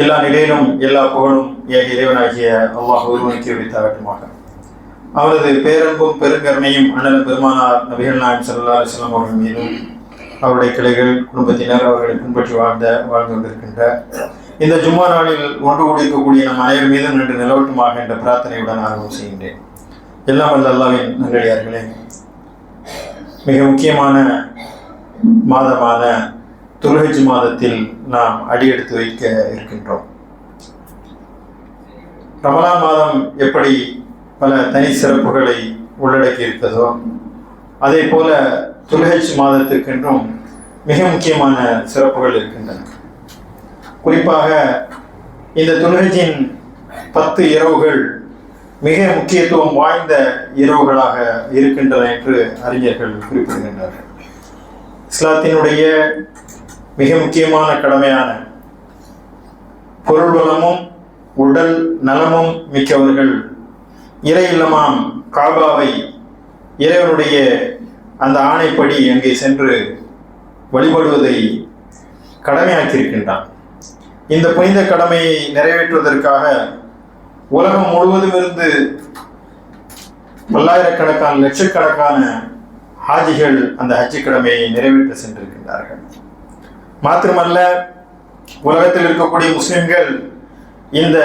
எல்லா நிலையிலும் எல்லா புகழும் ஏக இறைவனாகிய அல்லாஹ் ஒருவனுக்கு உரித்தாகட்டுமாக. அவரது பேரன்பும் பெருங்கருணையும் அண்ணன் பெருமானார் நபிகள் நாயம் சல்லா அலிஸ்லாம் அவர்கள் மீதும் அவருடைய கிளைகள் குடும்பத்தினர் அவர்களை பின்பற்றி வாழ்ந்த வாழ்ந்து கொண்டிருக்கின்ற இந்த ஜும்மா நாளில் ஒன்று கூடியிருக்கக்கூடிய நம் அனைவர் மீதும் நின்று நிலவட்டுமாக என்ற பிரார்த்தனையுடன் ஆரம்பம் செய்கின்றேன். எல்லாம் வல்ல அல்லாவின் நல்லடியார்களே மிக முக்கியமான மாதமான துல்ஹஜ் மாதத்தில் நாம் அடியெடுத்து வைக்க இருக்கின்றோம். ரமலான் மாதம் எப்படி பல தனி சிறப்புகளை உள்ளடக்கி இருக்கிறதோ அதே போல துல்ஹஜ் மாதத்திற்கென்றும் மிக முக்கியமான சிறப்புகள் இருக்கின்றன. குறிப்பாக இந்த துல்ஹஜின் பத்து இரவுகள் மிக முக்கியத்துவம் வாய்ந்த இரவுகளாக இருக்கின்றன என்று அறிஞர்கள் குறிப்பிடுகின்றார்கள் இஸ்லாத்தினுடைய மிக முக்கியமான கடமையான பொருள் வளமும் உடல் நலமும் மிக்கவர்கள். இறை இல்லமாம் காபாவை இறைவனுடைய அந்த ஆணைப்படி அங்கே சென்று வழிபடுவதை கடமையாக்கியிருக்கின்றான். இந்த புனித கடமையை நிறைவேற்றுவதற்காக உலகம் முழுவதும் இருந்து பல்லாயிரக்கணக்கான லட்சக்கணக்கான ஹாஜிகள் அந்த ஹஜ்ஜி கடமையை நிறைவேற்ற சென்றிருக்கின்றார்கள். மாத்திரமல்ல உலகத்தில் இருக்கக்கூடிய முஸ்லிம்கள் இந்த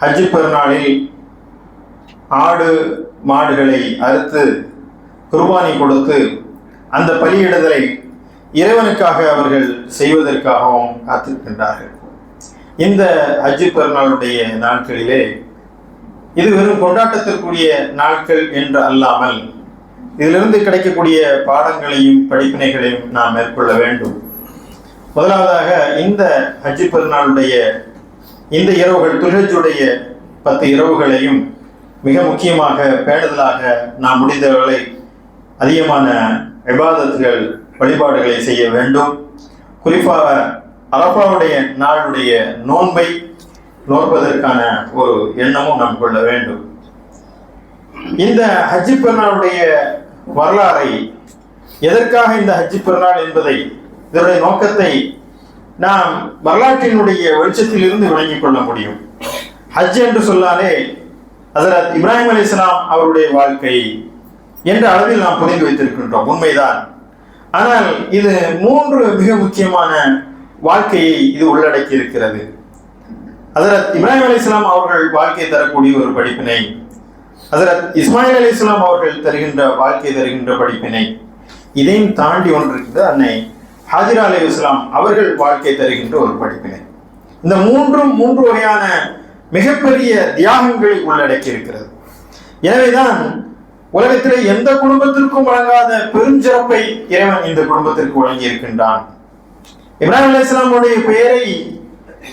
ஹஜ்ஜி பெருநாளில் ஆடு மாடுகளை அறுத்து குர்பானி கொடுத்து அந்த பலியிடுதலை இறைவனுக்காக அவர்கள் செய்வதற்காகவும் காத்திருக்கின்றார்கள். இந்த ஹஜ்ஜி பெருநாளுடைய நாட்களிலே இது வெறும் கொண்டாட்டத்திற்குரிய நாட்கள் என்று அல்லாமல் இதிலிருந்து கிடைக்கக்கூடிய பாடங்களையும் படிப்பினைகளையும் நாம் மேற்கொள்ள வேண்டும். முதலாவதாக இந்த ஹஜ்ஜி பெருநாளுடைய இந்த இரவுகள் துல்ஹஜுடைய பத்து இரவுகளையும் மிக முக்கியமாக பேணுதலாக நாம் முடிந்தவர்களை அதிகமான விவாதத்துகள் வழிபாடுகளை செய்ய வேண்டும். குறிப்பாக அரபாவுடைய நாளுடைய நோன்பை நோற்பதற்கான ஒரு எண்ணமும் நாம் கொள்ள வேண்டும். இந்த ஹஜ்ஜி பெருநாளுடைய வரலாறை எதற்காக இந்த ஹஜ்ஜி பெருநாள் என்பதை இதனுடைய நோக்கத்தை நாம் வரலாற்றினுடைய வெளிச்சத்தில் இருந்து விளங்கிக் கொள்ள முடியும். ஹஜ் என்று சொன்னாலே அதரத் இப்ராஹிம் அலி இஸ்லாம் அவருடைய வாழ்க்கை என்ற அளவில் நாம் புரிந்து வைத்திருக்கின்றோம். உண்மைதான். ஆனால் இது மூன்று மிக முக்கியமான வாழ்க்கையை இது உள்ளடக்கி இருக்கிறது. அதரத் இப்ராஹிம் அலி இஸ்லாம் அவர்கள் வாழ்க்கை தரக்கூடிய ஒரு படிப்பினை அதரத் இஸ்மாயில் அலி இஸ்லாம் அவர்கள் தருகின்ற வாழ்க்கை தருகின்ற படிப்பினை இதையும் தாண்டி ஒன்று இருக்கிறது அன்னை ஹாஜிரா அலி இஸ்லாம் அவர்கள் வாழ்க்கை தருகின்ற ஒரு படிப்பினை. இந்த மூன்றும் மூன்று வகையான மிகப்பெரிய தியாகங்களை உள்ளடக்கி இருக்கிறது எனவேதான் உலகத்தில் எந்த குடும்பத்திற்கும் வழங்காத பெருஞ்சிறப்பை இறைவன் இந்த குடும்பத்திற்கு வழங்கி இருக்கின்றான் இப்ராஹிம் அலி இஸ்லாமுடைய பெயரை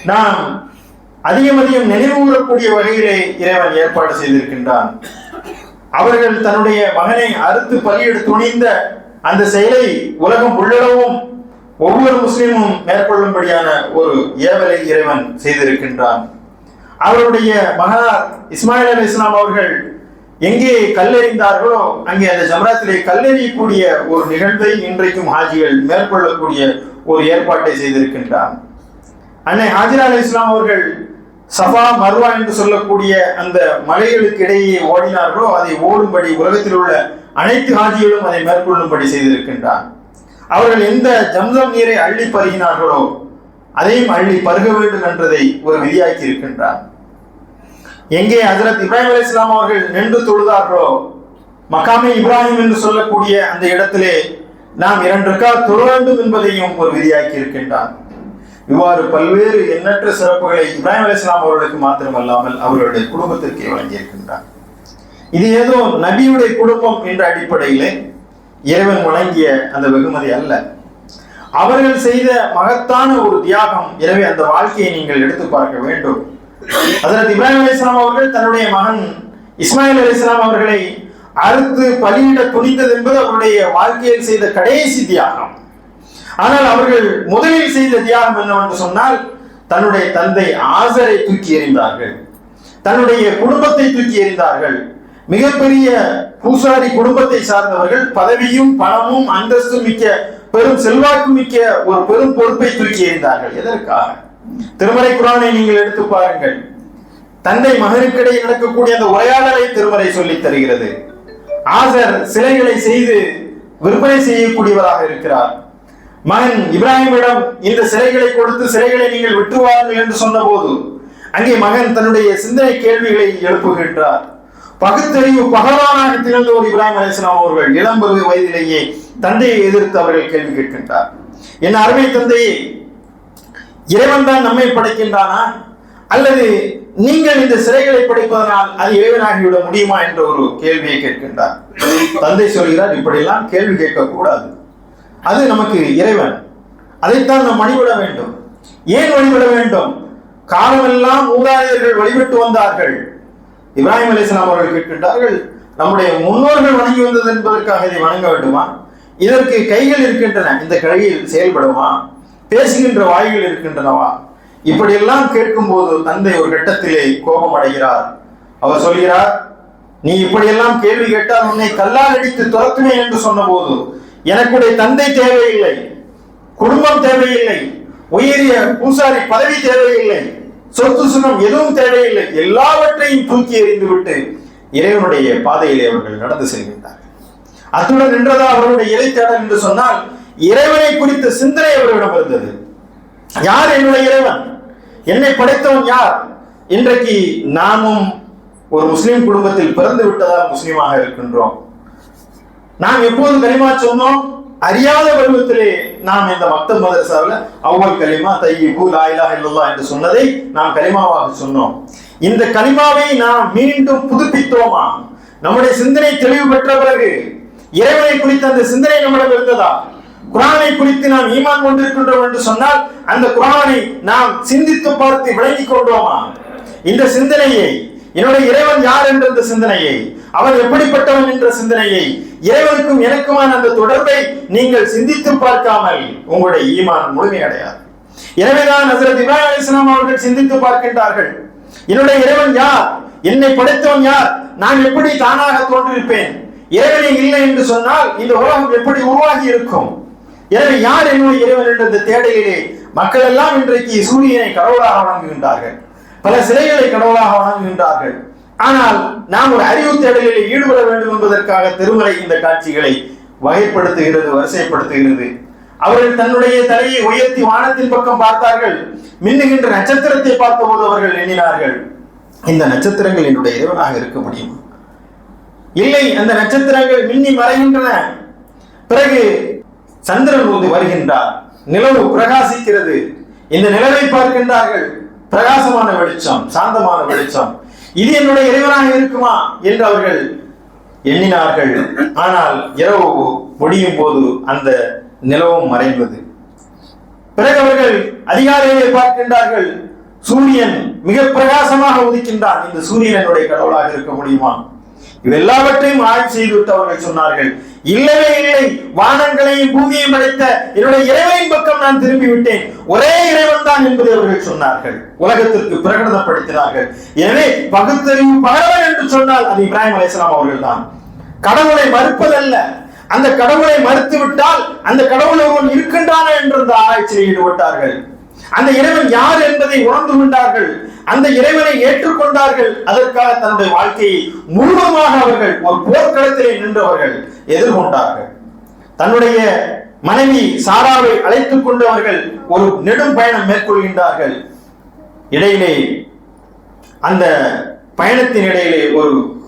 நாம் அதிகம் அதிகம் நினைவுகூரக்கூடிய வகையிலே இறைவன் ஏற்பாடு செய்திருக்கின்றான். அவர்கள் தன்னுடைய மகனை அறுத்து பலியெடு துணிந்த அந்த செயலை உலகம் உள்ளளவும் ஒவ்வொரு முஸ்லீமும் மேற்கொள்ளும்படியான ஒரு ஏவலை இறைவன் செய்திருக்கின்றான். அவருடைய மகனார் இஸ்மாயில் அலி இஸ்லாம் அவர்கள் எங்கே கல்லெறிந்தார்களோ அங்கே அந்த ஜமராத்திலே கல்லெறியக்கூடிய ஒரு நிகழ்வை இன்றைக்கும் ஹாஜிகள் மேற்கொள்ளக்கூடிய ஒரு ஏற்பாட்டை செய்திருக்கின்றார் அன்னை ஹாஜிரா அலி இஸ்லாம் அவர்கள் சஃபா மர்வா என்று சொல்லக்கூடிய அந்த மலைகளுக்கு இடையே ஓடினார்களோ அதை ஓடும்படி உலகத்தில் உள்ள அனைத்து ஹாஜிகளும் அதை மேற்கொள்ளும்படி செய்திருக்கின்றான். அவர்கள் எந்த ஜம்சம் நீரை அள்ளி பருகினார்களோ அதையும் அள்ளி பருக வேண்டும் என்றதை ஒரு விதியாக்கி இருக்கின்றார். எங்கே ஹசரத் இப்ராஹிம் அலி இஸ்லாம் அவர்கள் நின்று தொழுதார்களோ மக்காமே இப்ராஹிம் என்று சொல்லக்கூடிய அந்த இடத்திலே நாம் இரண்டு கால் தொழ வேண்டும் என்பதையும் ஒரு விதியாக்கி இருக்கின்றார். இவ்வாறு பல்வேறு எண்ணற்ற சிறப்புகளை இப்ராஹிம் அலி இஸ்லாம் அவர்களுக்கு மாத்திரமல்லாமல் அவர்களுடைய குடும்பத்திற்கு வழங்கியிருக்கின்றார். இது ஏதோ நபியுடைய குடும்பம் என்ற அடிப்படையிலே இறைவன் வழங்கிய அந்த வெகுமதி அல்ல. அவர்கள் செய்த மகத்தான ஒரு தியாகம் எனவே அந்த வாழ்க்கையை நீங்கள் எடுத்து பார்க்க வேண்டும். அதற்கு இப்ராஹிம் அலி இஸ்லாம் அவர்கள் தன்னுடைய மகன் இஸ்மாயில் அலி இஸ்லாம் அவர்களை அறுத்து பலியிட துணிந்தது என்பது அவருடைய வாழ்க்கையில் செய்த கடைசி தியாகம். ஆனால் அவர்கள் முதலில் செய்த தியாகம் என்னவென்று சொன்னால் தன்னுடைய தந்தை ஆசரை தூக்கி எறிந்தார்கள். தன்னுடைய குடும்பத்தை தூக்கி எறிந்தார்கள். மிகப்பெரிய பூசாரி குடும்பத்தை சார்ந்தவர்கள் பதவியும் பணமும் அந்தஸ்தும் மிக்க பெரும் செல்வாக்கு மிக்க ஒரு பெரும் பொறுப்பை தூக்கி எறிந்தார்கள். எதற்காக? திருமறை குரானை நீங்கள் எடுத்து பாருங்கள். தந்தை மகனுக்கிடையே நடக்கக்கூடிய அந்த உரையாடலை திருமறை சொல்லித் தருகிறது. ஆசர் சிலைகளை செய்து விற்பனை செய்யக்கூடியவராக இருக்கிறார். மகன் இப்ராஹிமிடம் இந்த சிலைகளை கொடுத்து சிலைகளை நீங்கள் விட்டுவாருங்கள் என்று சொன்னபோது அங்கே மகன் தன்னுடைய சிந்தனை கேள்விகளை எழுப்புகின்றார். பகுத்தறிவு பகவானாக திகழ்ந்த ஒரு இப்ராஹிம் அலிஸ்லாம் அவர்கள் இளம்பருவ வயதிலேயே தந்தையை எதிர்த்து அவர்கள் கேள்வி கேட்கின்றார். என் அருமை தந்தையே இறைவன் தான் நம்மை படைக்கின்றானா? அல்லது நீங்கள் இந்த சிறைகளை படைப்பதனால் அது இறைவனாகிவிட முடியுமா என்ற ஒரு கேள்வியை கேட்கின்றார். தந்தை சொல்கிறார் இப்படியெல்லாம் கேள்வி கேட்கக்கூடாது. அது நமக்கு இறைவன். அதைத்தான் நாம் வழிபட வேண்டும். ஏன் வழிபட வேண்டும்? காலமெல்லாம் மூதாதையர்கள் வழிபட்டு வந்தார்கள். இப்ராஹிம் அலிஸ்லாம் அவர்கள் கேட்கின்றார்கள் நம்முடைய முன்னோர்கள் வணங்கி வந்தது என்பதற்காக இதை வணங்க வேண்டுமா? இதற்கு கைகள் இருக்கின்றன இந்த கையில் செயல்படுமா? பேசுகின்ற வாய்கள் இருக்கின்றனவா? இப்படியெல்லாம் கேட்கும்போது தந்தை ஒரு கட்டத்திலே கோபம் அடைகிறார் அவர் சொல்கிறார் நீ இப்படியெல்லாம் கேள்வி கேட்டால் உன்னை கல்லால் அடித்து துரத்துமே என்று சொன்னபோது எனக்குடைய தந்தை தேவையில்லை குடும்பம் தேவையில்லை உயரிய பூசாரி பதவி தேவையில்லை சொத்து சுகம் எதுவும் தேவையில்லை. எல்லாவற்றையும் தூக்கி எறிந்துவிட்டு இறைவனுடைய பாதையிலே அவர்கள் நடந்து செல்கின்றார்கள். அத்துடன் நின்றதா அவர்களுடைய இறை தேடல் என்று சொன்னால் இறைவனை குறித்த சிந்தனை அவர்களிடம் இருந்தது. யார் என்னுடைய இறைவன்? என்னை படைத்தவன் யார்? இன்றைக்கு நாமும் ஒரு முஸ்லிம் குடும்பத்தில் பிறந்து விட்டதால் முஸ்லீமாக இருக்கின்றோம். நாம் எப்போது கனிமா சொன்னோம்? அறியாத பருவத்திலே நாம் இந்த மக்த மதரசாவில் அவ்வள் கலிமா தையிபு லாயிலா இல்லல்லா என்று சொன்னதை நாம் கலிமாவாக சொன்னோம். இந்த கலிமாவை நாம் மீண்டும் புதுப்பித்தோமா? நம்முடைய சிந்தனை தெளிவு பெற்ற பிறகு இறைவனை குறித்த அந்த சிந்தனை நம்மிடம் இருந்ததா? குரானை குறித்து நாம் ஈமான் கொண்டிருக்கின்றோம் என்று சொன்னால் அந்த குரானை நாம் சிந்தித்து பார்த்து விளங்கிக் கொண்டோமா? இந்த சிந்தனையை என்னுடைய இறைவன் யார் என்ற அந்த சிந்தனையை அவன் எப்படிப்பட்டவன் என்ற சிந்தனையை இறைவனுக்கும் எனக்குமான அந்த தொடர்பை நீங்கள் சிந்தித்து பார்க்காமல் உங்களுடைய ஈமான் முழுமையடையாது. எனவேதான் ஹசரத் இப்ராஹிம் அவர்கள் சிந்தித்து பார்க்கின்றார்கள். என்னுடைய இறைவன் யார்? என்னை படைத்தவன் யார்? நான் எப்படி தானாக தோன்றிருப்பேன்? இறைவனை இல்லை என்று சொன்னால் இந்த உலகம் எப்படி உருவாகி இருக்கும்? எனவே யார் என்னுடைய இறைவன் என்ற இந்த தேடலிலே மக்கள் எல்லாம் இன்றைக்கு சூரியனை கடவுளாக வணங்குகின்றார்கள்? பல சிலைகளை கடவுளாக வணங்குகின்றார்கள். ஆனால் நாம் ஒரு அறிவு தேடலில் ஈடுபட வேண்டும் என்பதற்காக திருமலை இந்த காட்சிகளை வகைப்படுத்துகிறது வரிசைப்படுத்துகிறது. அவர்கள் தன்னுடைய தலையை உயர்த்தி வானத்தின் பக்கம் பார்த்தார்கள். மின்னுகின்ற நட்சத்திரத்தை பார்த்தபோது அவர்கள் எண்ணினார்கள். இந்த நட்சத்திரங்கள் என்னுடைய இறைவனாக இருக்க முடியும். இல்லை அந்த நட்சத்திரங்கள் மின்னி மறைகின்றன. பிறகு சந்திரன் வந்து வருகின்றார். நிலவு பிரகாசிக்கிறது. இந்த நிலவை பார்க்கின்றார்கள். பிரகாசமான வெளிச்சம் சாந்தமான வெளிச்சம். இது என்னுடைய இறைவனாக இருக்குமா என்று அவர்கள் எண்ணினார்கள். ஆனால் இரவு முடியும் போது அந்த நிலவும் மறைந்தது. பிறகு அவர்கள் அதிகாரிகளை பார்க்கின்றார்கள் சூரியன் மிக பிரகாசமாக உதிக்கின்றான். இந்த சூரியன் என்னுடைய கடவுளாக இருக்க முடியுமா? இவெல்லாவற்றையும் ஆய்வு செய்துவிட்டு அவர்கள் சொன்னார்கள் இல்லவே இல்லை. வானங்களையும் பூமியையும் படைத்த என்னுடைய இறைவனின் பக்கம் நான் திரும்பி விட்டேன் ஒரே இறைவன் தான் என்பதை அவர்கள் சொன்னார்கள். உலகத்திற்கு பிரகடனப்படுத்தினார்கள். எனவே பகுத்தறிவு பகவன் என்று சொன்னால் அது இப்ராஹிம் அலிஸ்லாம் அவர்கள் தான் கடவுளை மறுப்பதல்ல. அந்த கடவுளை மறுத்து விட்டால் அந்த கடவுள் ஒருவன் இருக்கின்றான என்று அந்த ஆராய்ச்சியில் ஈடுபட்டார்கள். அந்த இறைவன் யார் என்பதை உணர்ந்து கொண்டார்கள்? அந்த இறைவனை ஏற்றுக்கொண்டார்கள். அதற்காக தன்னுடைய வாழ்க்கையை முழுவதுமாக அவர்கள் ஒரு போர்க்களத்திலே நின்றவர்கள் எதிர்கொண்டார்கள். தன்னுடைய மனைவி சாராவை அழைத்துக் கொண்டு அவர்கள் ஒரு நெடும் பயணம் மேற்கொள்கின்றார்கள். இடையிலே அந்த பயணத்தின் இடையிலே ஒரு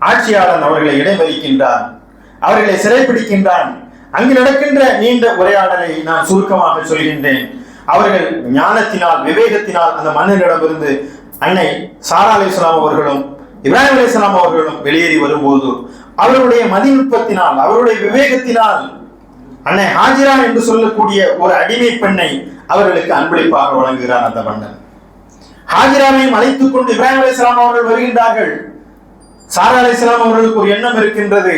ஆட்சியாளன் அவர்களை இடைமறிக்கின்றான். அவர்களை சிறைப்பிடிக்கின்றான். அங்கு நடக்கின்ற நீண்ட உரையாடலை நான் சுருக்கமாக சொல்கின்றேன். அவர்கள் ஞானத்தினால் விவேகத்தினால் அந்த மன்னனிடமிருந்து அன்னை சாரா அலி இஸ்லாம் அவர்களும் இப்ராஹிம் அலி இஸ்லாம் அவர்களும் வெளியேறி வரும்போது அவருடைய மதிநுட்பத்தினால் அவருடைய விவேகத்தினால் அன்னை ஹாஜிரா என்று சொல்லக்கூடிய ஒரு அடிமை பெண்ணை அவர்களுக்கு அன்பளிப்பாக வழங்குகிறார் அந்த மன்னன். ஹாஜிராவையும் அழைத்துக் கொண்டு இப்ராஹிம் அலி இஸ்லாம் அவர்கள் வருகின்றார்கள். சாரா அலி இஸ்லாம் அவர்களுக்கு ஒரு எண்ணம் இருக்கின்றது.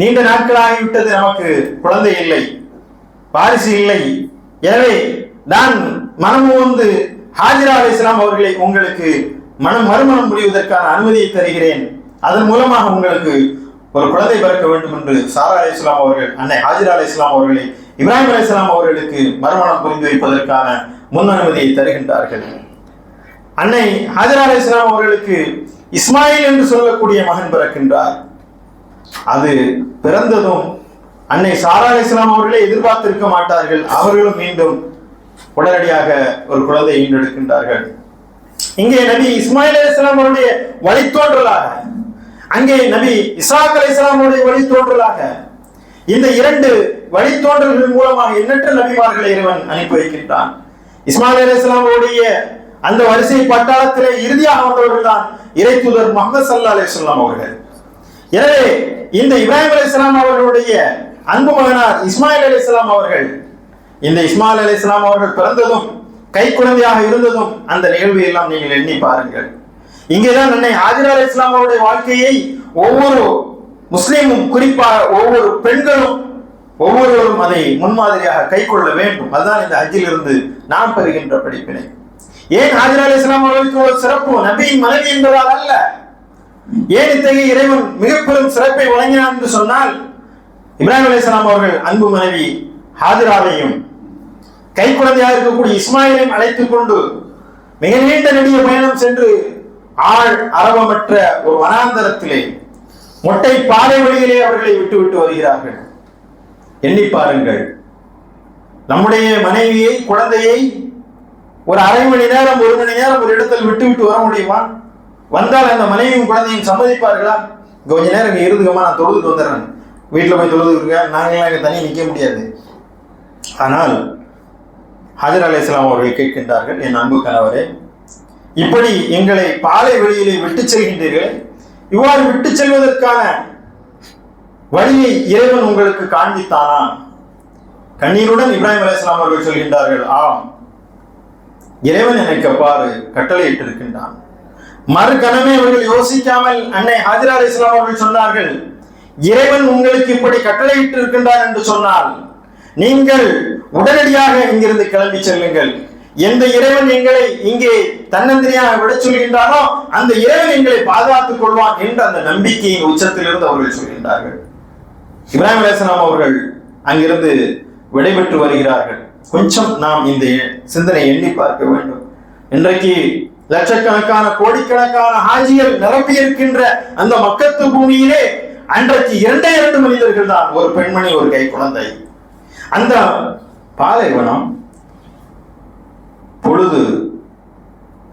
நீண்ட நாட்கள் ஆகிவிட்டது நமக்கு குழந்தை இல்லை வாரிசு இல்லை. எனவே நான் மனம் வந்து ஹாஜிரா அலி இஸ்லாம் அவர்களை உங்களுக்கு மனம் மறுமணம் முடிவதற்கான அனுமதியை தருகிறேன். அதன் மூலமாக உங்களுக்கு ஒரு குழந்தை பிறக்க வேண்டும் என்று சாரா அலி இஸ்லாம் அவர்கள் அன்னை ஹாஜிரா அலி இஸ்லாம் அவர்களை இப்ராஹிம் அலி இஸ்லாம் அவர்களுக்கு மறுமணம் புரிந்து வைப்பதற்கான முன் அனுமதியை தருகின்றார்கள். அன்னை ஹஜரா அலி இஸ்லாம் அவர்களுக்கு இஸ்மாயில் என்று சொல்லக்கூடிய மகன் பிறக்கின்றார். அது பிறந்ததும் அன்னை சாரா அலி இஸ்லாம் அவர்களே எதிர்பார்த்திருக்க மாட்டார்கள். அவர்களும் மீண்டும் உடனடியாக ஒரு குழந்தையை ஈண்டெடுக்கின்றார்கள் இங்கே நபி இஸ்மாயில் அலிஸ்லாம் அவருடைய வழித்தோன்றலாக அங்கே நபி இசாக் அலி இஸ்லாம் அவருடைய வழித்தோன்றலாக இந்த இரண்டு வழித்தோன்றல்கள் மூலமாக எண்ணற்ற நபிமார்களை இறைவன் அனுப்பி வைக்கின்றான். இஸ்மாயில் அலி அவருடைய அந்த வரிசை பட்டாளத்திலே இறுதியாக வந்தவர்கள் தான் இறை தூதர் முகமது சல்லா அலிஸ்லாம் அவர்கள். எனவே இந்த இப்ராஹிம் அலி இஸ்லாம் அவர்களுடைய அன்பு மகனார் இஸ்மாயில் அலி இஸ்லாம் அவர்கள் இந்த இஸ்மாயில் அலி இஸ்லாம் அவர்கள் பிறந்ததும் கை குழந்தையாக இருந்ததும் அந்த நிகழ்வை எல்லாம் நீங்கள் எண்ணி பாருங்கள். இங்கேதான் அன்னை ஹாஜிர் அலி இஸ்லாம் அவருடைய வாழ்க்கையை ஒவ்வொரு முஸ்லீமும் குறிப்பாக ஒவ்வொரு பெண்களும் ஒவ்வொருவரும் அதை முன்மாதிரியாக கை கொள்ள வேண்டும். அதுதான் இந்த ஹஜ்ஜில் இருந்து நாம் பெறுகின்ற படிப்பினை. ஏன் ஹாஜர் அலி இஸ்லாம் அவர்களுக்கு ஒரு சிறப்பு நபியின் மனைவி என்பதால் அல்ல? ஏன் இத்தகைய இறைவன் மிக பெரும் சிறப்பை வழங்கினான் என்று சொன்னால் இப்ராஹிம் அலி இஸ்லாம் அவர்கள் அன்பு மனைவி ஹாஜிராவையும் கை குழந்தையாக இருக்கக்கூடிய இஸ்மாயிலையும் அழைத்துக் கொண்டு மிக நீண்ட நெடிய பயணம் சென்று ஆள் அரவமற்ற ஒரு வனாந்தரத்திலே மொட்டை பாறை வழியிலே அவர்களை விட்டு விட்டு வருகிறார்கள். எண்ணி பாருங்கள். நம்முடைய மனைவியை குழந்தையை ஒரு அரை மணி நேரம் ஒரு மணி நேரம் ஒரு இடத்தில் விட்டு விட்டு வர முடியுமா? வந்தால் அந்த மனைவியும் குழந்தையும் சம்மதிப்பார்களா? கொஞ்ச நேரம் இங்கே இருந்துக்கமா நான் தொழுதுட்டு வந்துடுறேன். வீட்டில் போய் தொழுதுருக்க நாங்களாம் இங்கே தனியாக நிற்க முடியாது. ஆனால் ஹஜர் அலை இஸ்லாம் அவர்கள் கேட்கின்றார்கள் என் அன்பு கணவரே இப்படி எங்களை பாலை வழியிலே விட்டு செல்கின்றீர்கள் இவ்வாறு விட்டு செல்வதற்கான வழியை இறைவன் உங்களுக்கு காண்பித்தானா? கண்ணீருடன் இப்ராஹிம் அலையாம் அவர்கள் சொல்கின்றார்கள் ஆம் இறைவன் எனக்கு அவ்வாறு கட்டளையிட்டிருக்கின்றான்? மறுகணமே அவர்கள் யோசிக்காமல் அன்னை ஹாஜிரா அலி இஸ்லாம் அவர்கள் சொன்னார்கள் இறைவன் உங்களுக்கு இப்படி கட்டளையிட்டு இருக்கின்றார் என்று சொன்னால் நீங்கள் உடனடியாக இங்கிருந்து கிளம்பி செல்லுங்கள். எந்த இறைவன் எங்களை இங்கே தன்னந்திரியாக விட சொல்கின்றாரோ அந்த இறைவன் எங்களை பாதுகாத்துக் கொள்வான் என்று அந்த நம்பிக்கையின் உச்சத்திலிருந்து அவர்கள் சொல்கின்றார்கள். இப்ராஹிம் அலிஸ்லாம் அவர்கள் அங்கிருந்து விடைபெற்று வருகிறார்கள். கொஞ்சம் நாம் இந்த சிந்தனை எண்ணி பார்க்க வேண்டும். இன்றைக்கு லட்சக்கணக்கான கோடிக்கணக்கான ஹாஜிகள் நிரம்பி இருக்கின்ற அந்த மக்கத்து பூமியிலே அன்றைக்கு இரண்டே இரண்டு மனிதர்கள் தான் ஒரு பெண்மணி ஒரு கை குழந்தை. அந்த பாலைவனம் பொழுது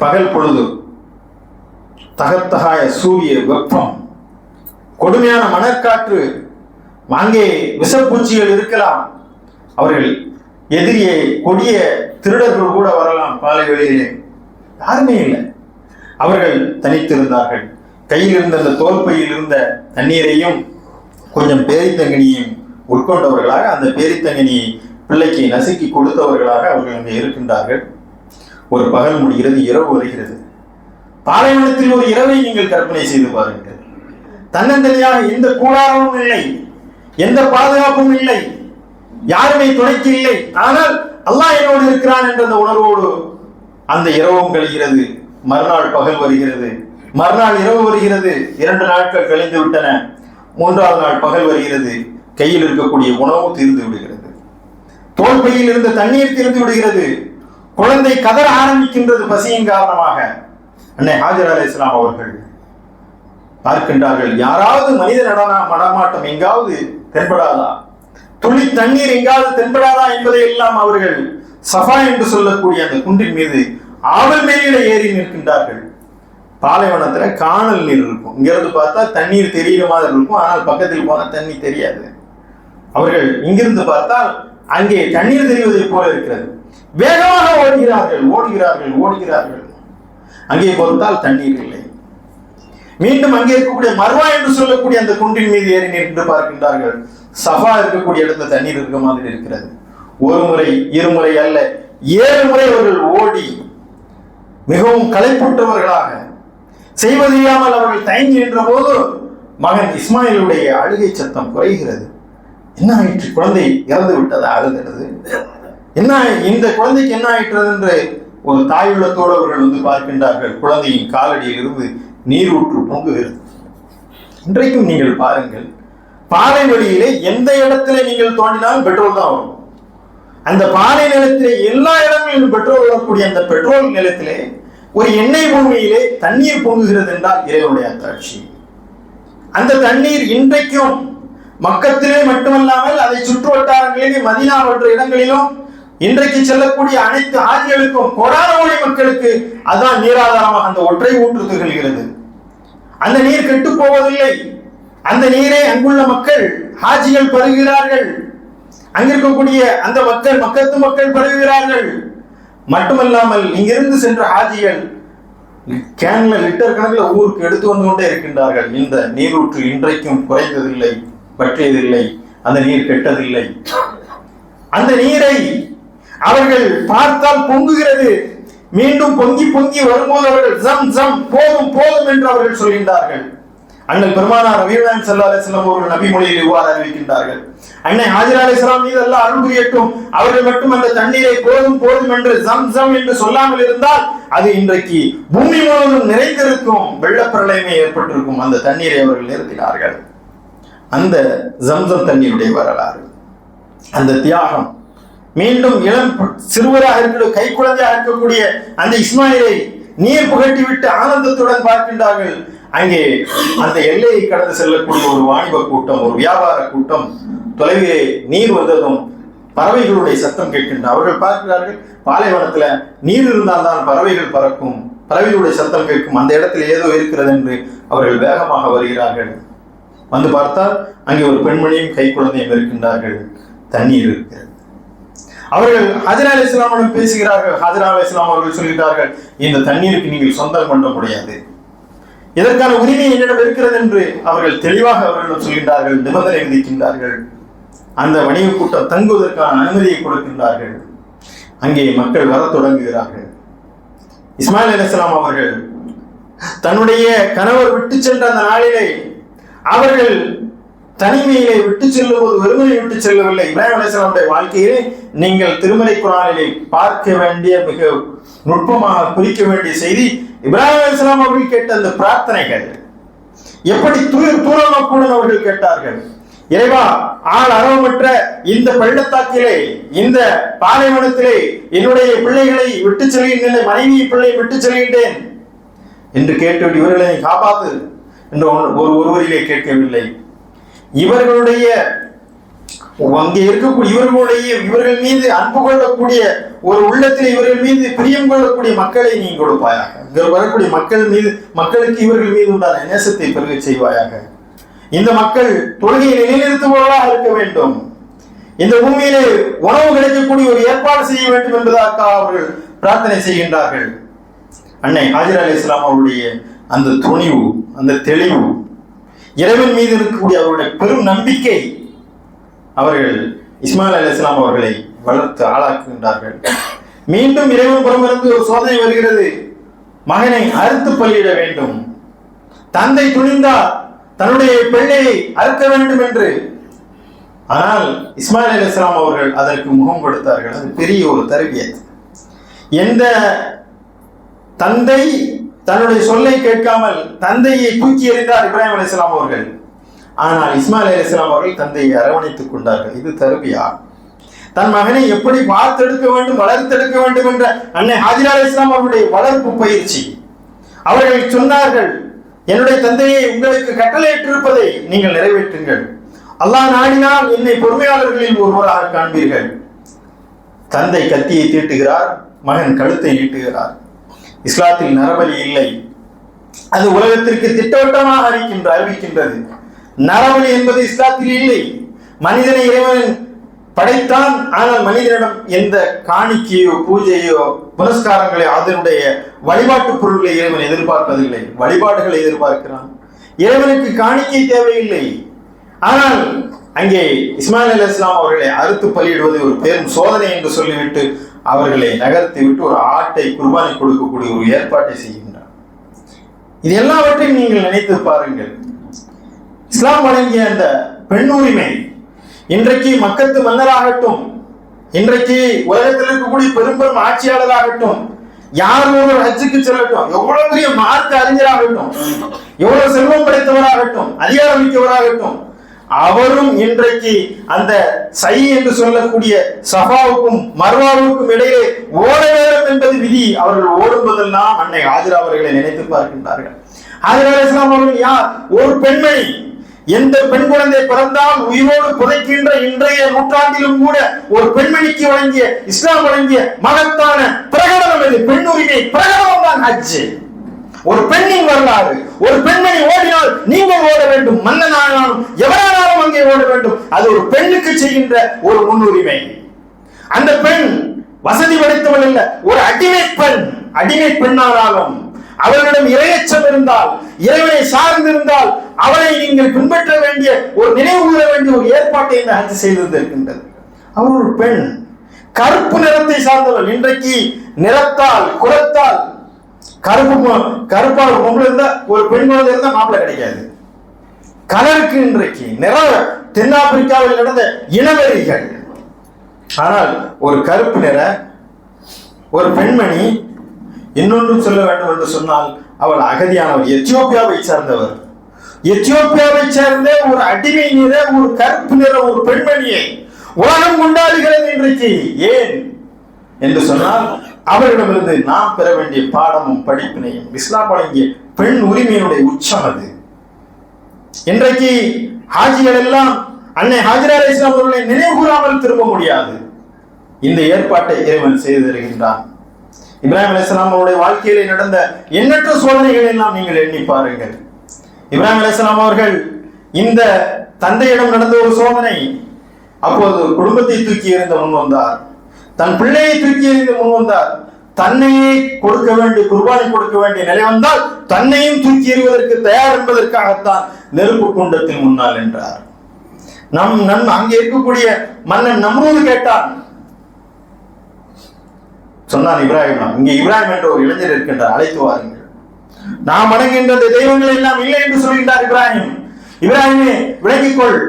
பகல் பொழுது தகத்தகாய சூரிய வெப்பம் கொடுமையான மணற்காற்று அங்கே விஷப்பூச்சிகள் இருக்கலாம். அவர்கள் எதிரியை கொடிய திருடர்கள் கூட வரலாம் பாலை வெளியிலே யாருமே இல்லை. அவர்கள் தனித்திருந்தார்கள். கையில் இருந்த அந்த தோல்பையில் இருந்த தண்ணீரையும் கொஞ்சம் பேரித்தங்கனியையும் உட்கொண்டவர்களாக அந்த பேரித்தங்கனியை பிள்ளைக்கு நசுக்கி கொடுத்தவர்களாக அவர்கள் அங்கே இருக்கின்றார்கள். ஒரு பகல் முடிகிறது இரவு வருகிறது. பாலைவனத்தில் ஒரு இரவை நீங்கள் கற்பனை செய்து பாருங்கள். தன்னந்தனியாக எந்த கூடாரமும் இல்லை எந்த பாதுகாப்பும் இல்லை யாருமே துணைக்கு இல்லை ஆனால் அல்லாஹ் என்னோடு இருக்கிறான் என்ற அந்த உணர்வோடு அந்த இரவும் கழிகிறது. மறுநாள் பகல் வருகிறது. மறுநாள் இரவு வருகிறது. இரண்டு நாட்கள் கழிந்து விட்டன மூன்றாவது நாள் பகல் வருகிறது. கையில் இருக்கக்கூடிய உணவு தீர்ந்து விடுகிறது. தோல் பையில் இருந்த தண்ணீர் தீர்ந்து விடுகிறது. குழந்தை கதற ஆரம்பிக்கின்றது பசியின் காரணமாக. அன்னை ஹாஜர் அலி இஸ்லாம் அவர்கள் பார்க்கின்றார்கள் யாராவது மனித நடன நடமாட்டம் எங்காவது தென்படாதா? துளி தண்ணீர் எங்காவது தென்படாதா என்பதை எல்லாம் அவர்கள் சஃபா என்று சொல்லக்கூடிய அந்த குன்றின் மீது ஆவல் மேலிட ஏறி நிற்கின்றார்கள். பாலைவனத்துல காணல் நீர் இருக்கும். இங்கிருந்து பார்த்தா தண்ணீர் தெரியுற மாதிரி இருக்கும். ஆனால் பக்கத்தில் போனால் தண்ணி தெரியாது. அவர்கள் இங்கிருந்து பார்த்தால் அங்கே தண்ணீர் தெரிவதை போல இருக்கிறது. வேகமாக ஓடுகிறார்கள் ஓடுகிறார்கள் ஓடுகிறார்கள். அங்கே பார்த்தால் தண்ணீர் இல்லை. மீண்டும் அங்கே இருக்கக்கூடிய மர்வா என்று சொல்லக்கூடிய அந்த குன்றின் மீது ஏறி நின்று பார்க்கின்றார்கள். சஃபா இருக்கக்கூடிய இடத்துல தண்ணீர் இருக்க மாதிரி இருக்கிறது. ஒரு முறை இருமுறை அல்ல ஏழு முறை அவர்கள் ஓடி மிகவும் களைப்புற்றவர்களாக செய்வதறியாமல் அவர்கள் தயங்கி நின்ற போது மகன் இஸ்மாயிலுடைய அழுகை சத்தம் குறைகிறது. என்ன ஆயிற்று? குழந்தை இறந்து விட்டதா? அழுகிறது என்ன இந்த குழந்தைக்கு என்ன ஆயிற்றது என்று ஒரு தாயுள்ளத்தோடு அவர்கள் வந்து பார்க்கின்றார்கள். குழந்தையின் காலடியில் இருந்து நீர் ஊற்று பொங்குகிறது. இன்றைக்கும் நீங்கள் பாருங்கள் பாறை வழியிலே எந்த இடத்துல நீங்கள் தோண்டினாலும் பெட்ரோல் தான் வரும். அந்த பாலை நிலத்திலே எல்லா இடங்களிலும் பெட்ரோல் வரக்கூடிய அந்த பெட்ரோல் நிலத்திலே ஒரு எண்ணெய் பூமியிலே தண்ணீர் பொங்குகிறது என்றால் இறைவனுடைய அத்தாட்சி அந்த தண்ணீர் இன்றைக்கும் மக்கத்திலே மட்டுமல்லாமல் அதை சுற்று வட்டாரங்களிலே மதினா போன்ற இடங்களிலும் இன்றைக்கு செல்லக்கூடிய அனைத்து ஆதிகளுக்கும் கோடான கோடி மக்களுக்கு அதுதான் நீராதாரமாக அந்த ஒற்றை ஊற்று திகழ்கிறது அந்த நீர் கெட்டு போவதில்லை. அந்த நீரை அங்குள்ள மக்கள் ஹாஜிகள் பருகிறார்கள். அங்கிருக்கக்கூடிய அந்த மக்கள் மக்கத்து மக்கள் பருகிறார்கள். மட்டுமல்லாமல் இங்கிருந்து சென்ற ஹாஜிகள் கேன்ல லிட்டர் கணக்கில் ஊருக்கு எடுத்து வந்து கொண்டே இருக்கின்றார்கள். இந்த நீரூற்று இன்றைக்கும் குறைந்ததில்லை. பற்றியதில்லை. அந்த நீர் கெட்டதில்லை. அந்த நீரை அவர்கள் பார்த்தால் பொங்குகிறது. மீண்டும் பொங்கி பொங்கி வரும்போது அவர்கள் ஜம் ஜம் போதும் போதும் என்று அவர்கள் சொல்கின்றார்கள். அண்ணல் பெருமானார் ரவிநாயன் சல்லா அலிஸ்லாம் அவர்கள் நபி மொழியில் இவ்வாறு அறிவிக்கின்றார்கள். அன்னை ஹாஜிர் அலிஸ்லாம் மீது எல்லாம் அருள் புரியட்டும். அவர்கள் மட்டும் அந்த தண்ணீரை போதும் போதும் என்று ஜம் ஜம் என்று சொல்லாமல் இருந்தால் அது இன்றைக்கு பூமி முழுவதும் நிறைந்திருக்கும். வெள்ளப்பிரளயமே ஏற்பட்டிருக்கும். அந்த தண்ணீரை அவர்கள் நிறுத்தினார்கள். அந்த ஜம்சம் தண்ணியுடைய வரலாறு. அந்த தியாகம். மீண்டும் இளம் சிறுவராக இருக்கிற கை குழந்தையாக இருக்கக்கூடிய அந்த இஸ்மாயிலை நீர் புகட்டி விட்டு ஆனந்தத்துடன் பார்க்கின்றார்கள். அங்கே அந்த எல்லையை கடந்து செல்லக்கூடிய ஒரு வாணிப கூட்டம் ஒரு வியாபார கூட்டம் தொலைவிலே நீர் வந்ததும் பறவைகளுடைய சத்தம் கேட்கின்ற அவர்கள் பார்க்கிறார்கள் பாலைவனத்துல நீர் இருந்தால் தான் பறவைகள் பறக்கும் பறவைகளுடைய சத்தம் கேட்கும் அந்த இடத்துல ஏதோ இருக்கிறது என்று அவர்கள் வேகமாக வருகிறார்கள். வந்து பார்த்தால் அங்கே ஒரு பெண்மணியும் கை குழந்தையும் இருக்கின்றார்கள். தண்ணீர் இருக்கிறது. அவர்கள் ஹஜரா அலி இஸ்லாமுடன் பேசுகிறார்கள். ஹஜரா அலி இஸ்லாம் அவர்கள் சொல்கிறார்கள் இந்த தண்ணீருக்கு நீங்கள் சொந்தம் கொண்ட முடியாது. இதற்கான உரிமை என்னிடம் இருக்கிறது என்று அவர்கள் தெளிவாக அவர்களிடம் சொல்கின்றார்கள் நிபந்தனை விதிக்கின்றார்கள். அந்த வணிக கூட்டம் தங்குவதற்கான அனுமதியை கொடுக்கின்றார்கள். அங்கே மக்கள் வரத் தொடங்குகிறார்கள். இஸ்மாயில் அலிஸ்லாம் அவர்கள் தன்னுடைய கணவர் விட்டு சென்ற அந்த நாளிலே அவர்கள் தனிமையிலே விட்டு செல்லும் போது வெறுமனை விட்டு செல்லவில்லை. இப்ராஹிம் அலிஸ்லாமுடைய வாழ்க்கையிலே நீங்கள் திருமலை குரானிலே பார்க்க வேண்டிய மிக நுட்பமாக குறிக்க வேண்டிய செய்தி இப்ராஹிம் அலிஸ்லாம் அவர்கள் கேட்ட அந்த பிரார்த்தனைகள். எப்படி துயர் தூரநோக்குடன் அவர்கள் கேட்டார்கள். இறைவா ஆள் அறவமற்ற இந்த பள்ளத்தாக்கிலே இந்த பாலைவனத்திலே என்னுடைய பிள்ளைகளை விட்டு செல்கின்றேன் மனைவி பிள்ளை விட்டு செல்கின்றேன் என்று கேட்டு இவர்களை காப்பாத்து. என்று ஒரு ஒருவரிலே கேட்கவில்லை. இவர்களுடைய அங்கே இருக்கக்கூடிய இவர்களுடைய இவர்கள் மீது அன்பு கொள்ளக்கூடிய ஒரு உள்ளத்தில் இவர்கள் மீது பிரியம் கொள்ளக்கூடிய மக்களை நீ கொடுப்பாயாக. இங்க வரக்கூடிய மக்கள் மீது மக்களுக்கு இவர்கள் மீது உண்டான நேசத்தை பெருக செய்வாயாக. இந்த மக்கள் தொழுகையை நிலைநிறுத்துபவர்களாக இருக்க வேண்டும். இந்த பூமியிலே உணவு கிடைக்கக்கூடிய ஒரு ஏற்பாடு செய்ய வேண்டும் என்பதற்காக அவர்கள் பிரார்த்தனை செய்கின்றார்கள். அன்னை ஹாஜிர் அலி இஸ்லாம் அவருடைய அந்த துணிவு அந்த தெளிவு இறைவன் மீது இருக்கக்கூடிய அவருடைய பெரும் நம்பிக்கை அவர்கள் இஸ்மாயில் அலி இஸ்லாம் அவர்களை வளர்த்து ஆளாக்குகின்றார்கள். மீண்டும் இறைவன் புறமிருந்து ஒரு சோதனை வருகிறது. மகனை அறுத்து பள்ளியிட வேண்டும். தந்தை துணிந்தால் தன்னுடைய பிள்ளையை அறுக்க வேண்டும் என்று. ஆனால் இஸ்மாயில் அலி இஸ்லாம் அவர்கள் அதற்கு முகம் கொடுத்தார்கள். அது பெரிய ஒரு தருவியது. எந்த தந்தை தன்னுடைய சொல்லை கேட்காமல் தந்தையை தூக்கி எறிந்தார் இப்ராஹிம் அலி இஸ்லாம் அவர்கள். ஆனால் இஸ்மாயில் அலி இஸ்லாம் அவர்கள் தந்தையை அரவணைத்துக் கொண்டார்கள். இது தருவியா? தன் மகனை எப்படி பார்த்தெடுக்க வேண்டும் வளர்த்தெடுக்க வேண்டும் என்ற அன்னை ஹாஜிரா அலி இஸ்லாம் அவருடைய வளர்ப்பு பயிற்சி. அவர்கள் சொன்னார்கள் என்னுடைய தந்தையை உங்களுக்கு கட்டளையிட்டிருப்பதை நீங்கள் நிறைவேற்றுங்கள். அல்லாஹ் நாடினால் என்னை பொறுமையாளர்களில் ஒருவராக காண்பீர்கள். தந்தை கத்தியை தீட்டுகிறார் மகன் கழுத்தை நீட்டுகிறார். இஸ்லாத்தில் நரபலி இல்லை. அது உலகத்திற்கு திட்டவட்டமாக அறிக்கின்ற அறிவிக்கின்றது. நரபலி என்பது இஸ்லாத்தில் இல்லை. மனிதனை இறைவன் படைத்தான் ஆனால் மனிதனிடம் எந்த காணிக்கையோ பூஜையோ புனஸ்காரங்களை அதனுடைய வழிபாட்டு பொருள்களை இறைவன் எதிர்பார்ப்பதில்லை. வழிபாடுகளை எதிர்பார்க்கிறான். இறைவனுக்கு காணிக்கை தேவையில்லை. ஆனால் அங்கே இஸ்மாயில் அலி இஸ்லாம் அவர்களை அறுத்து பலியிடுவது ஒரு பெரும் சோதனை என்று சொல்லிவிட்டு அவர்களை நகர்த்தி விட்டு ஒரு ஆட்டை குர்பானி கொடுக்கக்கூடிய ஒரு ஏற்பாட்டை செய்கின்றார். இது எல்லாவற்றையும் நீங்கள் நினைத்து பாருங்கள். இஸ்லாம் வழங்கிய அந்த பெண் உரிமை இன்றைக்கு மக்கத்து மன்னராகட்டும் இன்றைக்கு உலகத்தில் இருக்கக்கூடிய பெரும்பெரும் ஆட்சியாளராகட்டும் யார் ஒருவர் ஹஜ்ஜுக்கு செல்லட்டும் எவ்வளவு பெரிய மார்க்க அறிஞராகட்டும் எவ்வளவு செல்வம் படைத்தவராகட்டும் அதிகாரம் மிக்கவராகட்டும் அவரும் இன்றைக்கு அந்த சை என்று சொல்லக்கூடிய சஃபாவுக்கும் மர்வாவுக்கும் இடையே ஓட வேண்டும் என்பது விதி. அவர்கள் ஓடும்போதெல்லாம் அன்னை ஆஜர் அவர்களை நினைத்து பார்க்கின்றார்கள். ஆஜரா இஸ்லாம் அவர்கள் யார்? ஒரு பெண்மணி. எந்த பெண் குழந்தை பிறந்தால் உயிரோடு புதைக்கின்ற இன்றைய நூற்றாண்டிலும் கூட ஒரு பெண்மணிக்கு வழங்கிய இஸ்லாம் வழங்கிய மகத்தான பிரகடனம் இது. பெண் உரிமை பிரகடனம் தான் ஹஜ் ஒரு பெண்ணின் வரலாறு ஒரு பெண்மணி ஓடினால் நீங்கள் ஓட வேண்டும். மன்னனானாலும் எவரானாலும் அங்கே ஓட வேண்டும். அது ஒரு பெண்ணுக்கு செய்கின்ற ஒரு முன்னுரிமை. அந்த பெண் வசதி படைத்தவள் அல்ல ஒரு அடிமை பெண். அடிமை பெண்ணானாலும் அவர்களிடம் இரையச்சம் இருந்தால் இறைவனை சார்ந்திருந்தால் அவளை நீங்கள் பின்பற்ற வேண்டிய ஒரு நினைவு கூற வேண்டிய ஒரு ஏற்பாட்டை இந்த ஹஜ் செய்திருந்திருக்கின்றது. அவர் ஒரு பெண். கருப்பு நிறத்தை சார்ந்தவள். இன்றைக்கு நிறத்தால் குலத்தால் கருப்பு ம- கருப்பா ஒரு பொம்பளை இருந்தா ஒரு பெண் குழந்தை இருந்தா மாப்பிள்ளை கிடைக்காது. கலருக்கு இன்றைக்கு நிறைய தென்னாப்பிரிக்காவில் நடந்த இனவெறிகள். ஆனால் ஒரு கருப்பு நிற ஒரு பெண்மணி இன்னொன்றும் சொல்ல வேண்டும் என்று சொன்னால் அவள் அகதியானவர் எத்தியோப்பியாவை சார்ந்தவர். எத்தியோப்பியாவை சேர்ந்த ஒரு அடிமை நிற ஒரு கருப்பு நிற ஒரு பெண்மணியை உலகம் கொண்டாடுகிறது இன்றைக்கு. ஏன்? என்று சொன்னால் அவரிடமிருந்து நாம் பெற வேண்டிய பாடமும் படிப்பினையும் இஸ்லாம் வழங்கிய பெண் உரிமையினுடைய உச்சம் அது. இன்றைக்கு ஹாஜிகள் எல்லாம் அன்னை ஹாஜிரா அலி இஸ்லாம் அவர்களை நினைவு கூறாமல் திரும்ப முடியாது. இந்த ஏற்பாட்டை இறைவன் செய்து தருகின்றான். இப்ராஹிம் அலிஸ்லாம் அவருடைய வாழ்க்கையிலே நடந்த எண்ணற்ற சோதனைகள் எல்லாம் நீங்கள் எண்ணி பாருங்கள். இப்ராஹிம் அலிஸ்லாம் அவர்கள் இந்த தந்தையிடம் நடந்த ஒரு சோதனை அப்போது குடும்பத்தை தூக்கி எறிந்த முன் வந்தார். தன் பிள்ளையை தூக்கி எறிந்து முன் வந்தார். தன்னையே கொடுக்க வேண்டிய குர்பானி கொடுக்க வேண்டிய நிலை வந்தால் தன்னையும் தூக்கி எறிவதற்கு தயார் என்பதற்காகத்தான் நெருப்பு குண்டத்தின் முன்னால் என்றார் நம் நம் அங்கே இருக்கக்கூடிய மன்னன் நம்ரூது கேட்டான். சொன்னான் இப்ராஹிம் இங்கே இப்ராஹிம் என்ற ஒரு இளைஞர் இருக்கின்றார் அழைத்து வாருங்கள். நாம் வணங்குகின்ற தெய்வங்கள் எல்லாம் இல்லை என்று சொல்கின்றார் இப்ராஹிம். இப்ராஹிமே விளங்கிக்கொள்.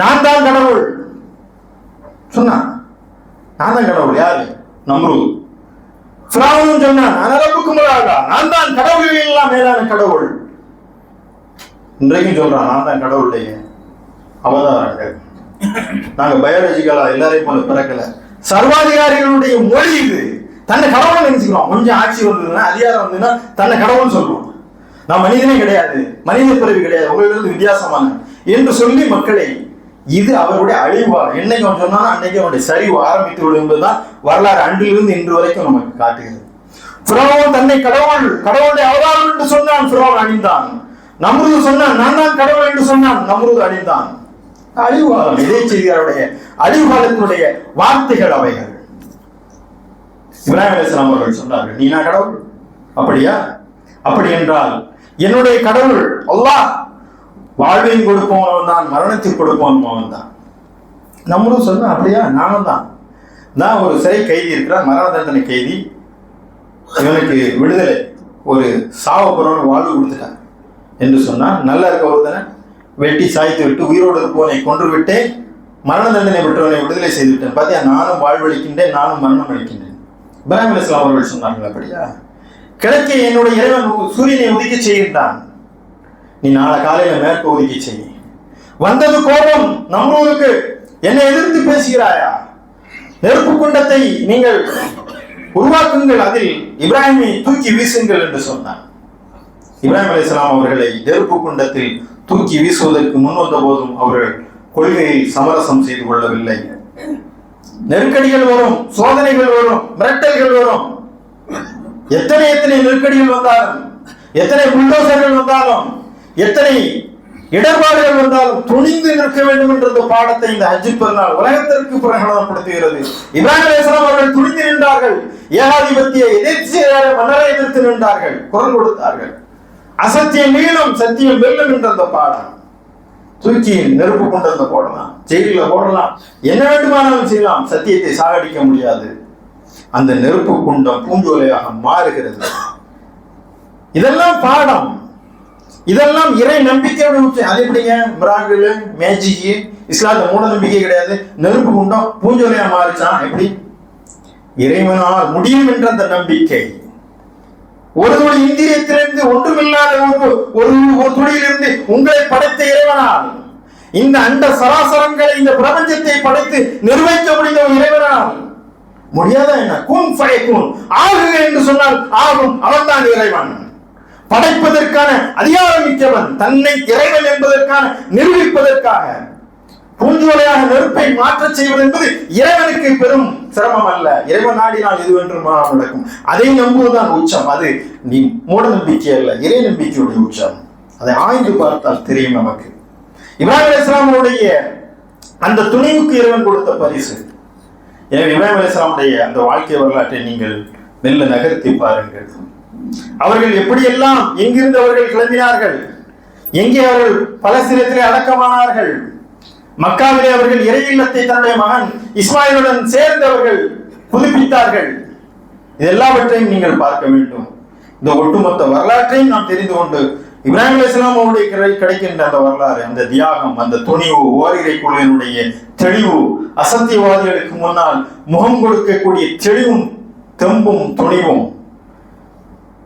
நான் தான் கடவுள். சொன்னான். நான் தான் கடவுள் யாரு? நம்ரூத் ஃபிரௌனும் சொன்னான் முறாகா நான் தான் கடவுள்கள் எல்லாம் மேலான கடவுள். இன்றைக்கும் சொல்றான் நான் தான் கடவுளுடைய அவதாரங்கள். நாங்க பயாலஜிக்கலா எல்லாரையும் போல பிறக்கல. சர்வாதிகாரிகளுடைய மொழி இது. தன்னை கடவுள் நினைச்சுக்கிறோம். கொஞ்சம் ஆட்சி வந்ததுன்னா அதிகாரம் வந்ததுன்னா தன்னை கடவுள் சொல்றோம். நான் மனிதனே கிடையாது. மனித பிறவி கிடையாது. உங்களிலிருந்து வித்தியாசமான. என்று சொல்லி மக்களை இது அவருடைய அழிவார் என்னைக்கு அவன் சொன்னானோ அன்னைக்கு அவனுடைய சரிவு ஆரம்பித்து விடும் என்பதுதான் வரலாறு அன்றிலிருந்து இன்று வரைக்கும் நமக்கு காட்டுகிறது. பிறவன் தன்னை கடவுள் கடவுளுடைய அவதாரம் என்று சொன்னான். பிறவன் அணிந்தான் நம்ருது சொன்னான் நான் தான் கடவுள் என்று சொன்னான். நம்ருது அணிந்தான் அழிவுகாலம் இடைச்செய்தியாருடைய செய்தியாருடைய அழிவுகாலத்தினுடைய வார்த்தைகள் அவைகள். இப்ராஹிம் அலிஸ்லாம் அவர்கள் சொன்னார்கள் நீ நான் கடவுள்? அப்படியா? அப்படி என்றால் என்னுடைய கடவுள் அல்லாஹ் வாழ்வையும் கொடுப்பவன் தான் மரணத்தை கொடுப்பவன் அவன் தான் நம்மளும் சொன்ன அப்படியா? நானும் தான் நான் ஒரு சிறை கைதி இருக்கிறான். மரண தண்டனை கைதி. இவனுக்கு விடுதலை. ஒரு சாவ போறவன் வாழ்வு கொடுத்துட்டான். என்று சொன்னால் நல்லா இருக்க ஒருத்தனை வெட்டி சாய்த்து விட்டு உயிரோடு இருப்பவனை கொன்று விட்டேன் மரண தண்டனை பெற்றவனை விடுதலை செய்து விட்டேன். பார்த்தியா நானும் வாழ்வழிக்கின்றேன் நானும் மரணம் அளிக்கின்றேன் இப்ராஹிம் இஸ்லாம் அவர்கள் சொன்னார்கள் அப்படியா? கிழக்கே என்னுடைய இறைவன் சூரியனை உதிக்க செய்கின்றான். நீ நாளை காலையில மேற்கு ஒதுக்கி செய். வந்தது கோபம் நம்மளுக்கு என்னை எதிர்த்து பேசுகிறாயா? நெருப்பு குண்டத்தை நீங்கள் உருவாக்குங்கள். அதில் இப்ராஹிமை தூக்கி வீசுங்கள் என்று சொன்னார் இப்ராஹிம் அலிஸ்லாம் அவர்களை நெருப்பு குண்டத்தில் தூக்கி வீசுவதற்கு முன்வந்த போதும் அவர்கள் கொள்கையை சமரசம் செய்து கொள்ளவில்லை. நெருக்கடிகள் வரும் சோதனைகள் வரும் மிரட்டல்கள் வரும். எத்தனை எத்தனை நெருக்கடிகள் வந்தாலும் எத்தனை புல்டோசர்கள் வந்தாலும் எத்தனை இடர்பாடுகள் வந்தாலும் துணிந்து நிற்க வேண்டும் என்ற பாடத்தை இந்த ஹஜ்ஜு பெருநாள் உலகத்திற்கு பிரகடனப்படுத்துகிறது. இப்ராஹிம் அலைஹிஸ்ஸலாம் அவர்கள் துணிந்து நின்றார்கள். ஏகாதிபத்திய எதிர்ச்சியாக மன்னரை எதிர்த்து நின்றார்கள். குரல் கொடுத்தார்கள். அசத்தியம் மீளும் சத்தியம் வெல்லும் என்ற அந்த பாடம். தூக்கி நெருப்பு கொண்டு வந்து போடலாம். ஜெயிலில் போடலாம். என்ன வேண்டுமானாலும் செய்யலாம். சத்தியத்தை சாகடிக்க முடியாது. அந்த நெருப்பு குண்டம் பூஞ்சோலையாக மாறுகிறது. இதெல்லாம் பாடம். இதெல்லாம் இறை நம்பிக்கையோட உச்சம் அது எப்படிங்க? மிராங்கிள் மேஜிக்கு இஸ்லாத்த மூட நம்பிக்கை கிடையாது. நெருப்பு குண்டம் பூஞ்சோலையா மாறிச்சான் எப்படி? இறைவனால் முடியும் என்ற அந்த நம்பிக்கை. ஒரு துளி இந்திரியத்திலிருந்து ஒன்றுமில்லாத ஒரு ஒரு ஒரு துளியிலிருந்து உங்களை படைத்த இறைவனால் இந்த அண்ட சராசரங்களை இந்த பிரபஞ்சத்தை படைத்து நிர்வகிக்க முடிந்த ஒரு இறைவனால் முடியாதா என்ன? கூன் ஃபயக்கூன். ஆகுக என்று சொன்னால் ஆகும் அவன்தான் இறைவன். படைப்பதற்கான அதிகாரம் மிக்கவன் தன்னை இறைவன் என்பதற்கான நிரூபிப்பதற்காக. பூஞ்சோலையாக நெருப்பை மாற்றச் செய்வது என்பது இறைவனுக்கு பெரும் சிரமம் அல்ல. இறைவன் நாடினால் இதுவென்று மாறாமல் நடக்கும். அதை நம்புவதுதான் உச்சம். அது நீ மூட நம்பிக்கை அல்ல இறை நம்பிக்கையுடைய உச்சம். அதை ஆய்ந்து பார்த்தால் தெரியும் நமக்கு. இப்ராஹிம் இஸ்லாமுடைய அந்த துணிவுக்கு இறைவன் கொடுத்த பரிசு. எனவே இப்ராஹிம் இஸ்லாமுடைய அந்த வாழ்க்கை வரலாற்றை நீங்கள் மெல்ல நகர்த்தி பாருங்கள். அவர்கள் எப்படியெல்லாம் எங்கிருந்து அவர்கள் கிளம்பினார்கள்? எங்கே அவர்கள் பலஸ்தீனத்திலே அடக்கமானார்கள்? மக்காவிலே அவர்கள் இறை இல்லத்தை தன்னுடைய மகன் இஸ்மாயிலுடன் சேர்ந்து அவர்கள் புதுப்பித்தார்கள். இதெல்லாவற்றையும் நீங்கள் பார்க்க வேண்டும். இந்த ஒட்டுமொத்த வரலாற்றையும் நாம் தெரிந்து கொண்டு இப்ராஹிம் அலைஹிஸ்ஸலாம் அவருடைய கிடைக்கின்ற அந்த வரலாறு அந்த தியாகம் அந்த துணிவு ஓரிரை குழுவினுடைய தெளிவு அசத்தியவாதிகளுக்கு முன்னால் முகம் கொடுக்கக்கூடிய தெளிவும் தெம்பும் துணிவும்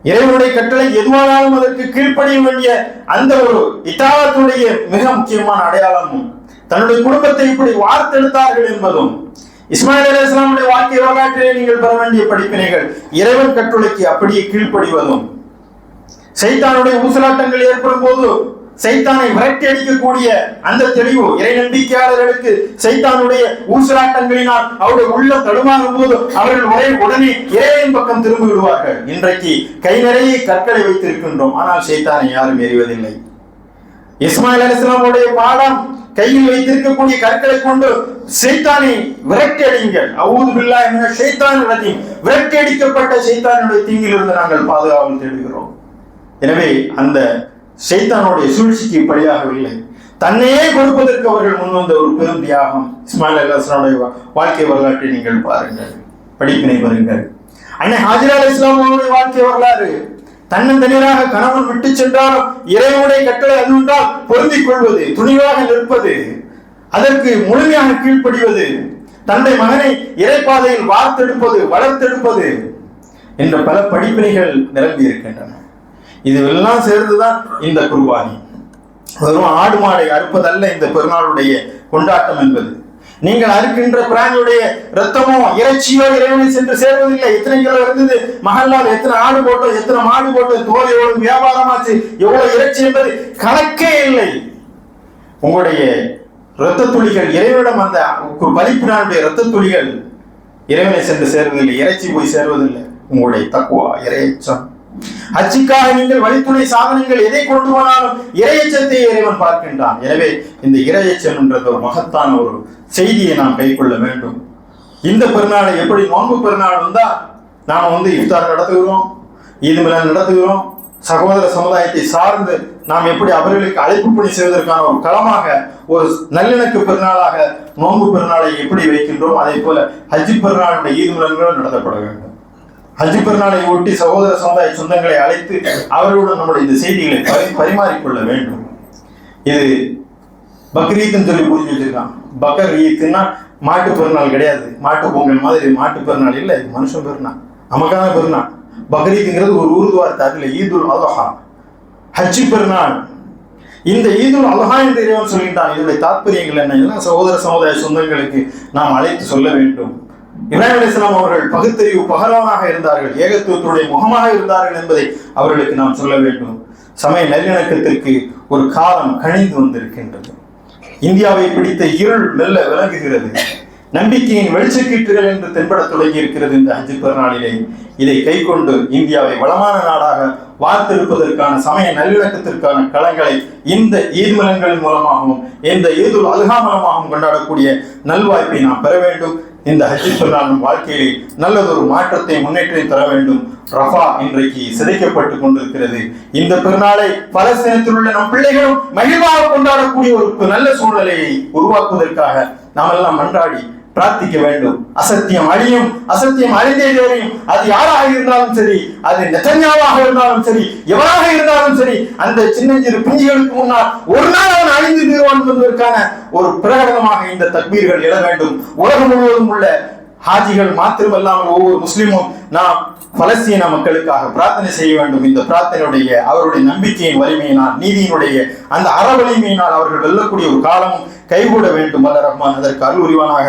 இறைவனுடைய கட்டளை எதுவானாலும் அதற்கு கீழ்ப்படிய வேண்டிய அந்த ஒரு இத்தாலத்துடைய மிக முக்கியமான அடையாளமும் தன்னுடைய குடும்பத்தை இப்படி வார்த்தெடுத்தார்கள் என்பதும் இஸ்மாயில் அலி இஸ்லாமுடைய வாழ்க்கை வரலாற்றிலே நீங்கள் பெற வேண்டிய படிப்பினைகள் இறைவன் கட்டுளைக்கு அப்படியே கீழ்ப்படிவதும் சைத்தானுடைய ஊசலாட்டங்கள் ஏற்படும் போது சைத்தானை விரட்டி அடிக்கக்கூடிய அந்த தெளிவு இறை நம்பிக்கையாளர்களுக்கு சைத்தானுடைய ஊசலாட்டங்களினால் அவருடைய உள்ளம் தடுமாறும் போது அவர்கள் ஒரே உடனே இறையின் பக்கம் திரும்பி விடுவார்கள் இன்றைக்கு கை நிறைய கற்களை வைத்திருக்கின்றோம். ஆனால் சைத்தானை யாரும் எறிவதில்லை. இஸ்மாயில் அலிஸ்லாமுடைய பாடம் கையில் வைத்திருக்கக்கூடிய கற்களை கொண்டு சைத்தானை விரட்டி அடிங்கள் அவுது பில்லா என்ற சைத்தான் விரட்டி அடிக்கப்பட்ட சைத்தானுடைய தீங்கிலிருந்து நாங்கள் பாதுகாவல் தேடுகிறோம். எனவே அந்த சைத்தானுடைய சூழ்ச்சிக்கு பலியாகவில்லை தன்னையே கொடுப்பதற்கு அவர்கள் முன்வந்த ஒரு பெரும் தியாகம். இஸ்மாயில் அல்லாஸ்லாமுடைய வாழ்க்கை வரலாற்றை நீங்கள் பாருங்கள். படிப்பினை பெறுங்கள். அன்னை ஹாஜிரா அலி இஸ்லாமுடைய வாழ்க்கை வரலாறு. தன்னந்தனியராக கணவன் விட்டு சென்றாலும் இறைவனுடைய கட்டளை அது பொருந்திக் கொள்வது துணிவாக நிற்பது அதற்கு முழுமையாக கீழ்ப்படிவது தந்தை மகனை இறைப்பாதையில் வார்த்தெடுப்பது வளர்த்தெடுப்பது என்ற பல படிப்பினைகள் நிரம்பி இருக்கின்றன இதுவெல்லாம் சேர்ந்துதான் இந்த குருவானி வெறும் ஆடு மாடை அறுப்பதல்ல இந்த பெருநாளுடைய கொண்டாட்டம் என்பது. நீங்கள் அறுக்கின்ற பிராணியுடைய ரத்தமோ இறைச்சியோ இறைவனை சென்று சேர்வதில்லை. எத்தனை கிலோ இருந்தது? மகல்லால் எத்தனை ஆடு போட்டோம் எத்தனை மாடு போட்டோம் தோல் எவ்வளவு வியாபாரமாச்சு எவ்வளவு இறைச்சி என்பது கணக்கே இல்லை. உங்களுடைய இரத்த துளிகள் இறைவனிடம் அந்த பலிப்பினாருடைய இரத்த துளிகள் இறைவனை சென்று சேர்வதில்லை இறைச்சி போய் சேர்வதில்லை. உங்களுடைய தக்குவா இறைச்சம் அச்சுக்காக நீங்கள் வழித்துணை சாதனங்கள் எதை கொண்டு போனாலும் இறையச்சத்தை இறைவன் பார்க்கின்றான். எனவே இந்த இறையச்சம் என்றது ஒரு மகத்தான ஒரு செய்தியை நாம் கைக்கொள்ள வேண்டும். இந்த பெருநாளை எப்படி நோன்பு பெருநாள் வந்தா நாம் வந்து இஃப்தார் நடத்துகிறோம் ஈது மிலான் நடத்துகிறோம் சகோதர சமுதாயத்தை சார்ந்து நாம் எப்படி அவர்களுக்கு அழைப்பு பணி செய்வதற்கான ஒரு களமாக ஒரு நல்லிணக்க பெருநாளாக நோன்பு பெருநாளை எப்படி வைக்கின்றோம் அதே போல ஹஜ்ஜி பெருநாளுடைய ஈது மிலன்களும் நடத்தப்பட வேண்டும். ஹஜ்ஜி பெருநாளை ஒட்டி சகோதர சமுதாய சொந்தங்களை அழைத்து அவர்களுடன் நம்முடைய இந்த செய்திகளை பரி- பரிமாறிக்கொள்ள வேண்டும். இது பக்ரீத்னு சொல்லி புரிஞ்சு வச்சிருக்கான். பக்கர் ஈத்துன்னா மாட்டு பெருநாள் கிடையாது. மாட்டு பொங்கல் மாதிரி மாட்டு பெருநாள் இல்லை. இது மனுஷன் பெருநாள் நமக்கான பெருநாள் பக்ரீத்துங்கிறது ஒரு உருது அதில் ஈதுல் அலஹா. ஹஜ்ஜி பெருநாள் இந்த ஈதுல் அலஹா என்று இறைவன் சொல்கின்றான் இதனுடைய தாற்பயங்கள் என்ன? சகோதர சமுதாய சொந்தங்களுக்கு நாம் அழைத்து சொல்ல வேண்டும். இப்ராஹிம் அலிஸ்லாம் அவர்கள் பகுத்தறிவு பகலவனாக இருந்தார்கள் ஏகத்துவத்துடைய முகமாக இருந்தார்கள் என்பதை அவர்களுக்கு நாம் சொல்ல வேண்டும். சமய நல்லிணக்கத்திற்கு ஒரு காலம் கணிந்து வந்திருக்கின்றது. இந்தியாவை பிடித்த இருள் மெல்ல விளங்குகிறது. நம்பிக்கையின் வெளிச்சக்கீற்றுகள் என்று தென்பட தொடங்கி இருக்கிறது இந்த அஞ்சு பெருநாளிலே. இதை கைக்கொண்டு இந்தியாவை வளமான நாடாக வார்த்திருப்பதற்கான சமய நல்லிணக்கத்திற்கான களங்களை இந்த ஈத்மலங்களின் மூலமாகவும் இந்த ஈதுல் அல்ஹா மூலமாகவும் கொண்டாடக்கூடிய நல்வாய்ப்பை நாம் பெற வேண்டும். இந்த ஹஜ்ஜி பெருநாள் வாழ்க்கையில் வாழ்க்கையிலே நல்லதொரு மாற்றத்தை முன்னேற்றி தர வேண்டும். ரஃபா இன்றைக்கு சிதைக்கப்பட்டு கொண்டிருக்கிறது. இந்த பெருநாளை பலஸ்தீனத்தில் உள்ள நம் பிள்ளைகளும் மகிழ்வாக கொண்டாடக்கூடிய ஒரு நல்ல சூழ்நிலையை உருவாக்குவதற்காக நாமெல்லாம் மன்றாடி பிரார்த்திக்க வேண்டும். அசத்தியம் அழியும். அசத்தியம் அழிந்தே வரையும் அது யாராக இருந்தாலும் சரி அது நெத்தன்யாவாக இருந்தாலும் சரி எவராக இருந்தாலும் சரி அந்த சின்னஞ்சிறு பிஞ்சுகளுக்கு முன்னால் ஒரு நாள் அவன் அழிந்து தீர்வான் என்பதற்கான ஒரு பிரகடனமாக இந்த தக்பீர்கள் எழ வேண்டும். உலகம் முழுவதும் உள்ள ஹாஜிகள் மாத்திரமல்லாமல் ஒவ்வொரு முஸ்லிமும் நாம் பலஸ்தீன மக்களுக்காக பிரார்த்தனை செய்ய வேண்டும். இந்த பிரார்த்தனையுடைய அவருடைய நம்பிக்கையின் வலிமையினால் நீதியினுடைய அந்த அற வலிமையினால் அவர்கள் வெல்லக்கூடிய ஒரு காலமும் கைகூட வேண்டும். அல்ல ரஹ்மான் அதற்கு அருள் உரிவானாக